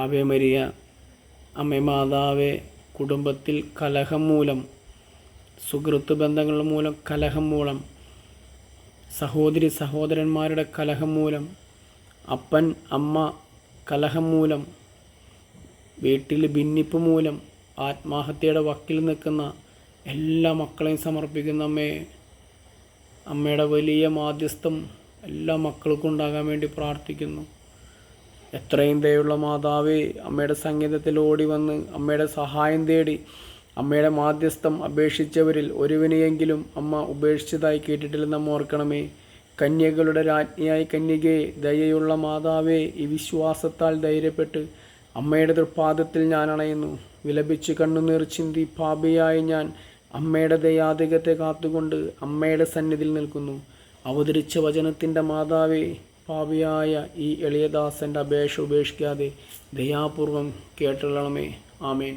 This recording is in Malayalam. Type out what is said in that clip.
ആവേ മരിയ അമ്മേ മാതാവേ കുടുംബത്തിൽ കലഹം മൂലം സുഹൃത്ത് ബന്ധങ്ങൾ മൂലം കലഹം മൂലം സഹോദരി സഹോദരന്മാരുടെ കലഹം മൂലം അപ്പൻ അമ്മ കലഹം മൂലം വീട്ടിൽ ഭിന്നിപ്പ് മൂലം ആത്മഹത്യയുടെ വക്കിൽ നിൽക്കുന്ന എല്ലാ മക്കളെയും സമർപ്പിക്കുന്ന അമ്മേ അമ്മയുടെ വലിയ മാധ്യസ്ഥം എല്ലാ മക്കൾക്കും ഉണ്ടാകാൻ വേണ്ടി പ്രാർത്ഥിക്കുന്നു. എത്രയും ദയുള്ള മാതാവ് അമ്മയുടെ സംഗീതത്തിൽ ഓടി വന്ന് അമ്മയുടെ സഹായം തേടി അമ്മയുടെ മാധ്യസ്ഥം അപേക്ഷിച്ചവരിൽ ഒരുവിനെയെങ്കിലും അമ്മ ഉപേക്ഷിച്ചതായി കേട്ടിട്ടില്ലെന്ന് ഓർക്കണമേ. കന്യകളുടെ രാജ്ഞിയായി കന്യകയെ ദയയുള്ള മാതാവേ ഈ വിശ്വാസത്താൽ ധൈര്യപ്പെട്ട് അമ്മയുടെ തൃപ്പാദത്തിൽ ഞാൻ അണയുന്നു. വിലപിച്ച് കണ്ണുനീർ ചിന്തി പാപിയായി ഞാൻ അമ്മയുടെ ദയാധികത്തെ കാത്തുകൊണ്ട് അമ്മയുടെ സന്നിധിയിൽ നിൽക്കുന്നു. അവതരിച്ച വചനത്തിന്റെ മാതാവേ പാപിയായ ഈ എളിയദാസന്റെ അപേക്ഷ ഉപേക്ഷിക്കാതെ ദയാപൂർവം കേട്ടുള്ളണമേ ആമേൻ.